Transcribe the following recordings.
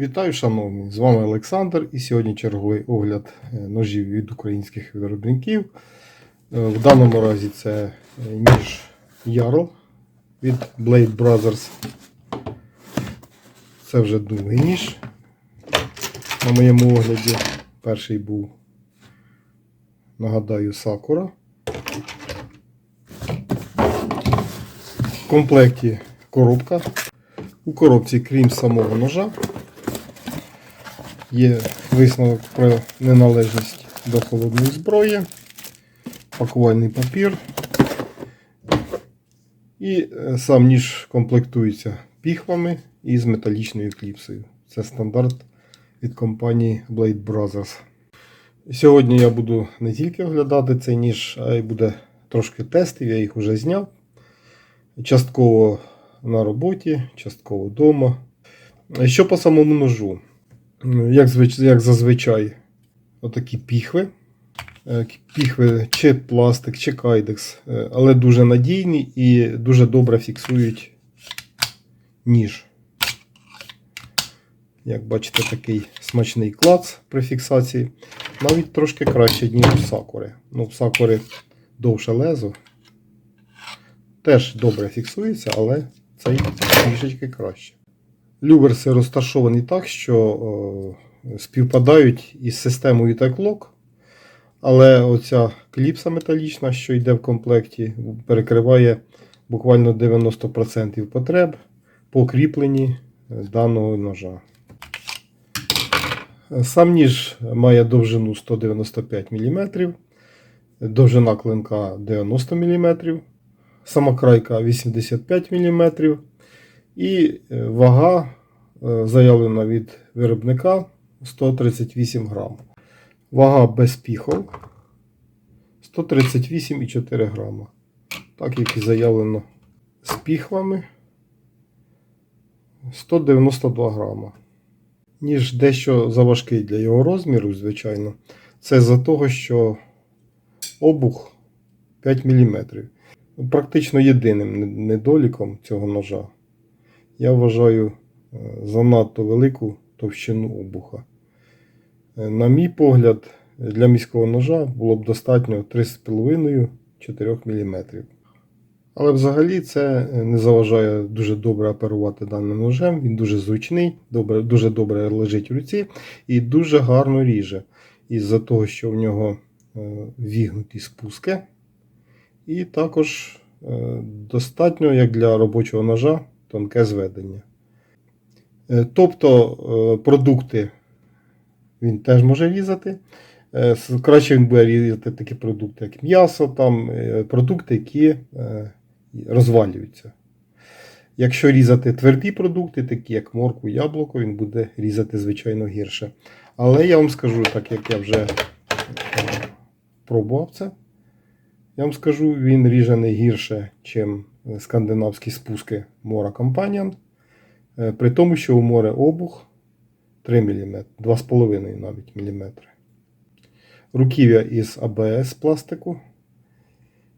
Вітаю, шановні! З вами Олександр і сьогодні черговий огляд е, ножів від українських виробників. Е, В даному разі це е, ніж Ярл від Blade Brothers. Це вже другий ніж на моєму огляді. Перший був, нагадаю, Sakura. В комплекті коробка. У коробці, крім самого ножа, Є висновок про неналежність до холодної зброї, пакувальний папір. І е, сам ніж комплектується піхвами і з металічною кліпсою. Це стандарт від компанії Blade Brothers. Сьогодні я буду не тільки оглядати цей ніж, а й буде трошки тестів, я їх вже зняв. Частково на роботі, частково вдома. Що по самому ножу? Як, звич... як зазвичай, отакі піхви. Е, Піхви чи пластик, чи кайдекс, е, але дуже надійні і дуже добре фіксують ніж. Як бачите, такий смачний клац при фіксації. Навіть трошки краще, ніж у сакури. Ну, в сакури довше лезо. Теж добре фіксується, але цей трішечки краще. Люверси розташовані так, що о, співпадають із системою TechLock, але оця кліпса металічна, що йде в комплекті, перекриває буквально 90% потреб по кріпленні даного ножа. Сам ніж має довжину 195 мм, довжина клинка 90 мм, сама крайка 85 мм. І е, вага е, заявлена від виробника 138 грам. Вага без піхов 138,4 грама. Так як і заявлено з піхвами 192 грама. Ніж дещо заважкий для його розміру, звичайно. Це за того, що обух 5 мм. Практично єдиним недоліком цього ножа я вважаю е, занадто велику товщину обуха. Е, На мій погляд, для міського ножа було б достатньо 3,5-4 мм. Але взагалі це е, не заважає дуже добре оперувати даним ножем. Він дуже зручний, добре, дуже добре лежить в руці і дуже гарно ріже. Із-за того, що в нього вігнуті спуски. І також достатньо, як для робочого ножа, тонке зведення. Е, Тобто е, продукти він теж може різати. Е, Краще він буде різати такі продукти, як м'ясо, там, продукти, які розвалюються. Якщо різати тверді продукти, такі як морку, яблуко, він буде різати, звичайно, гірше. Але я вам скажу, так як я вже пробував це, я вам скажу, він ріже не гірше, ніж скандинавські спуски Мора Companion. Е, При тому, що у море обух 3 мм, 2,5 навіть мм. Руків'я із АБС пластику.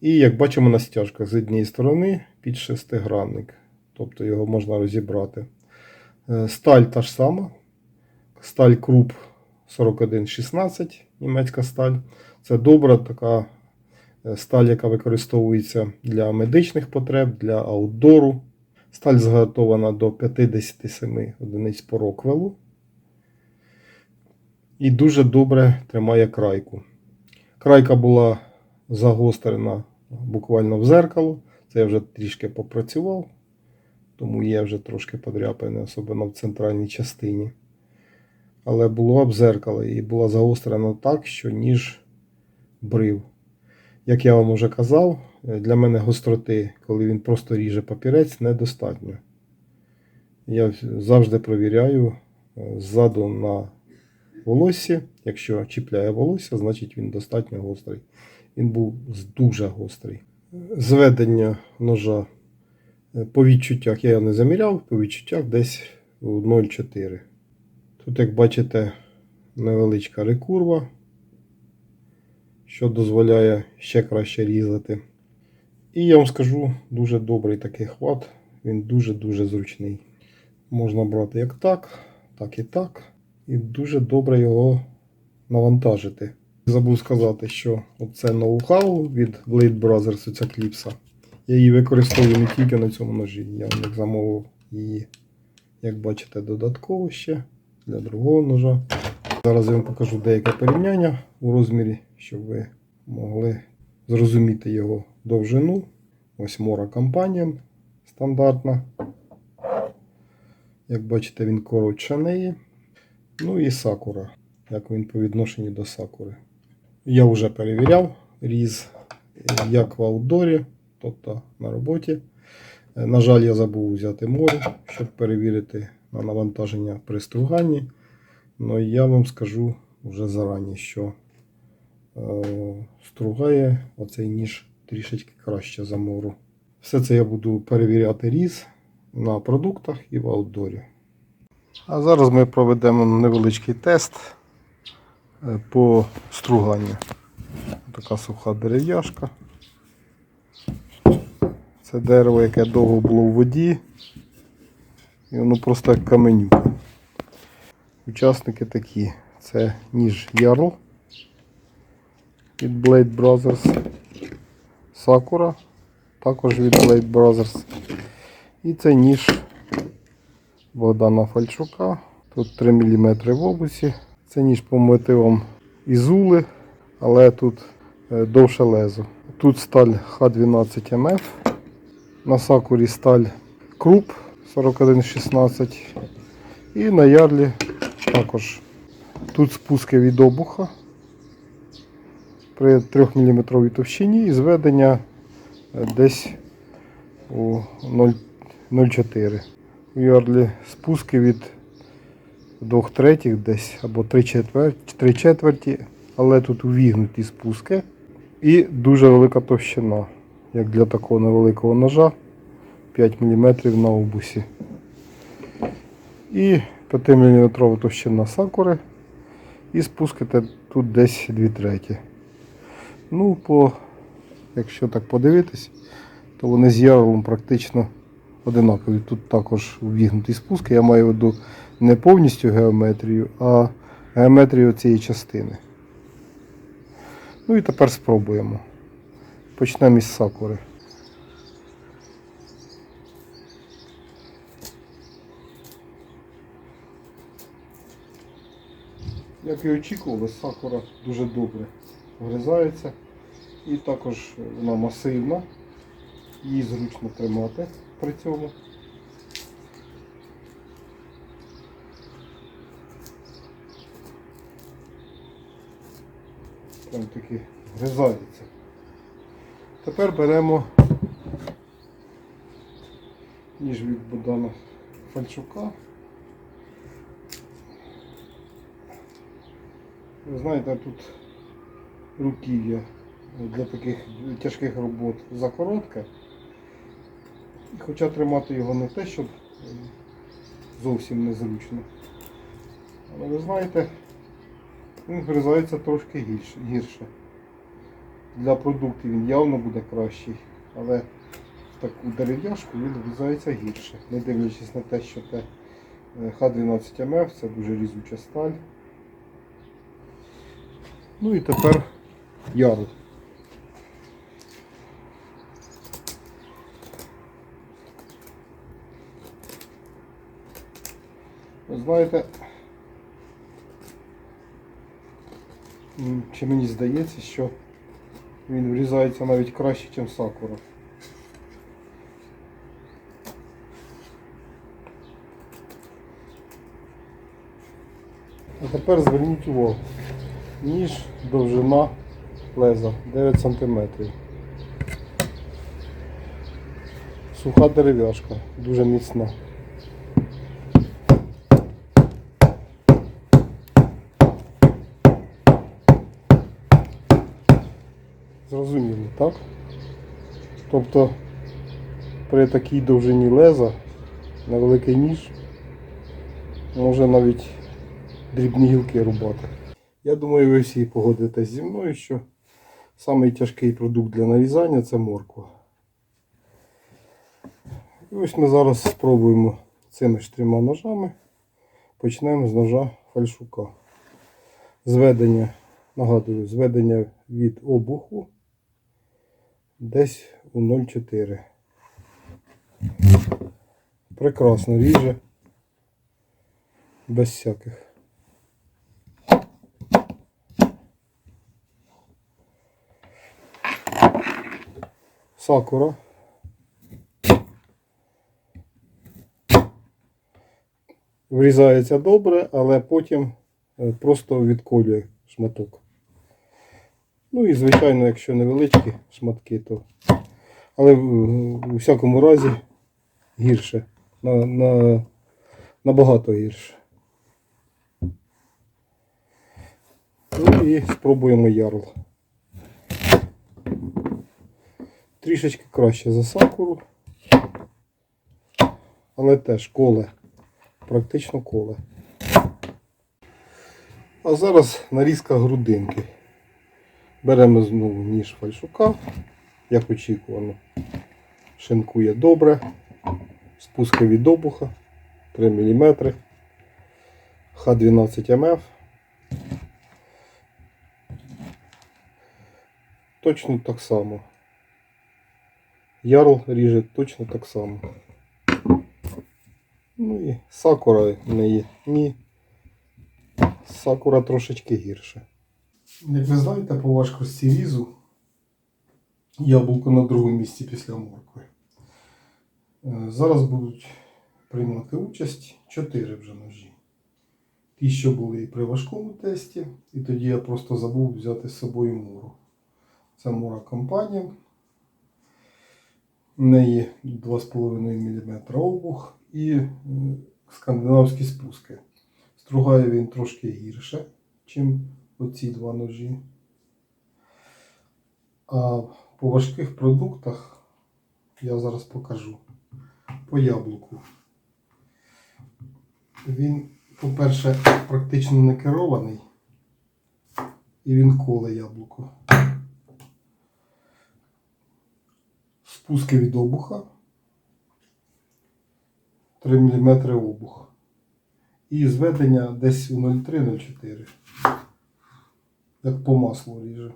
І, як бачимо на стяжках з однієї сторони під шестигранник. Тобто його можна розібрати. Е, Сталь та ж сама. Сталь Круп 4116, німецька сталь. Це добра така сталь, яка використовується для медичних потреб, для аутдору. Сталь зготована до 57 одиниць по роквелу. І дуже добре тримає крайку. Крайка була загострена буквально в зеркало. Це я вже трішки попрацював, тому є вже трошки подряпане, особливо в центральній частині. Але було об зеркало і була загострена так, що ніж брив. Як я вам уже казав, для мене гостроти, коли він просто ріже папірець, недостатньо. Я завжди провіряю е, ззаду на волоссі. Якщо чіпляє волосся, значить він достатньо гострий. Він був дуже гострий. Зведення ножа е, по відчуттях я його не заміряв, по відчуттях десь 0,4. Тут, як бачите, невеличка рекурва що дозволяє ще краще різати. І я вам скажу дуже добрий такий хват, він дуже-дуже зручний. Можна брати як так, так і так. І дуже добре його навантажити. Забув сказати, що це ноу-хау від Blade Brothers, ця кліпса. Я її використовую не тільки на цьому ножі. Я них замовив її, як бачите, додатково ще для другого ножа. Зараз я вам покажу деяке порівняння у розмірі, щоб ви могли зрозуміти його довжину. Ось Mora Companion стандартна. Як бачите, він коротше неї. Ну і Sakura, як він по відношенню до Sakura. Я вже перевіряв різ як в аутдорі, тобто на роботі. Е, На жаль, я забув взяти мору, щоб перевірити на навантаження при струганні. Ну я вам скажу вже зарані, що е, стругає оцей ніж трішечки краще за мору. Все це я буду перевіряти різ на продуктах і в аутдорі. А зараз ми проведемо невеличкий тест е, по струганню. Така суха дерев'яшка. Це дерево, яке довго було в воді. І воно просто як каменюка. Учасники такі. Це ніж Ярл від Blade Brothers. Sakura також від Blade Brothers. І це ніж Богдана Фальчука. Тут 3 мм в обусі. Це ніж по мотивам Ізули, але тут е, довше лезо. Тут сталь Х12МФ. На сакурі сталь Круп 4116. І на ярлі також. Тут спуски від обуха при 3 мм товщині і зведення е, десь у 0,4. У ярлі спуски від 2 третіх десь або 3 четверті, 3 четверті, але тут увігнуті спуски і дуже велика товщина, як для такого невеликого ножа 5 мм на обусі. І 5 мм товщина сакури. І спуски те- тут десь 2 треті. Ну, по, якщо так подивитись, то вони з ярлом практично одинакові. Тут також увігнуті спуски. Я маю в виду не повністю геометрію, а геометрію цієї частини. Ну і тепер спробуємо. Почнемо із сакури. Як і очікували, сакура дуже добре вгризається. І також вона масивна, її зручно тримати при цьому. Прям таки вгризається. Тепер беремо ніж від Богдана Фальчука. Ви знаєте, тут руків'я для таких тяжких робот закоротке. Хоча тримати його не те, щоб е, зовсім незручно. Але ви знаєте, він гризається трошки гірше. Для продуктів він явно буде кращий, але в таку дерев'яшку він врізається гірше. Не дивлячись на те, що це е, Х12МФ, це дуже різуча сталь. Ну і тепер яру. Ви знаєте, чи мені здається, що він врізається навіть краще, ніж сакура. А тепер зверніть увагу. Ніж довжина леза 9 см. Суха дерев'яшка, дуже міцна. Зрозуміло, так? Тобто при такій довжині леза невеликий ніж може навіть дрібні гілки рубати. Я думаю, ви всі погодитесь зі мною, що самий тяжкий продукт для нарізання це морква. І ось ми зараз спробуємо цими ж трьома ножами почнемо з ножа фальшука. Зведення, нагадую, зведення від обуху десь у 0,4. Прекрасно ріже. Без всяких. Сакура. Врізається добре, але потім е, просто відколює шматок. Ну і звичайно, якщо невеличкі шматки, то. Але у всякому разі гірше. На, на, набагато гірше. Ну і спробуємо ярл. Трішечки краще за сакуру. Але теж коле. Практично коле. А зараз нарізка грудинки. Беремо знову ніж фальшука, як очікувано. Шинкує добре. Спуски від обуха 3 мм. Х12 МФ. Точно так само. Ярл ріже точно так само. Ну і сакура не є. Ні. Сакура трошечки гірше. Як ви знаєте, по важкості різу яблуко на другому місці після моркви. Е, Зараз будуть приймати участь 4 вже ножі. Ті, що були і при важкому тесті, і тоді я просто забув взяти з собою муру. Це мура компанія. В неї 2,5 мм обух і е, скандинавські спуски. Стругає він трошки гірше, ніж оці два ножі. А по важких продуктах я зараз покажу. По яблуку. Він, по-перше, практично не керований. І він коле яблуко. Спуски від обуха. 3 мм обух. І зведення десь у 0,3-0,4. Як по маслу ріже.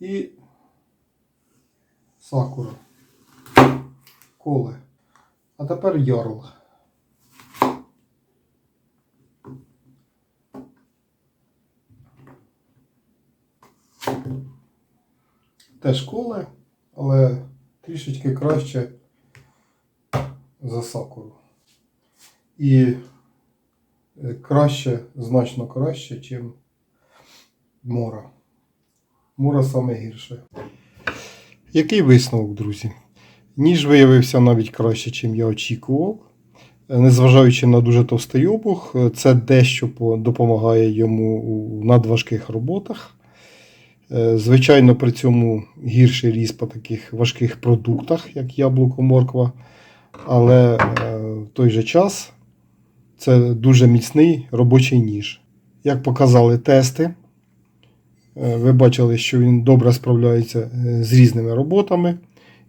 І сакура. Коле. А тепер ярл. Теж коле, але трішечки краще за сакуру. І е, краще, значно краще, ніж мора. Мора саме гірше. Який висновок, друзі? Ніж виявився навіть краще, ніж я очікував. Незважаючи на дуже товстий обух, це дещо допомагає йому у надважких роботах. Е, Звичайно, при цьому гірший різ по таких важких продуктах, як яблуко, морква. Але е, в той же час це дуже міцний робочий ніж. Як показали тести, е, ви бачили, що він добре справляється е, з різними роботами.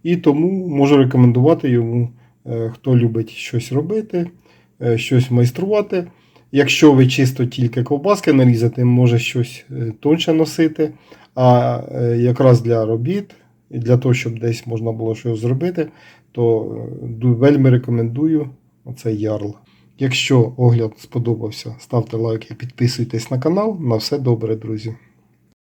І тому можу рекомендувати йому, е, хто любить щось робити, е, щось майструвати. Якщо ви чисто тільки ковбаски нарізати, може щось е, тонше носити. А е, якраз для робіт і для того, щоб десь можна було щось зробити, то е, вельми рекомендую оцей ярл. Якщо огляд сподобався, ставте лайк і підписуйтесь на канал. На все добре, друзі.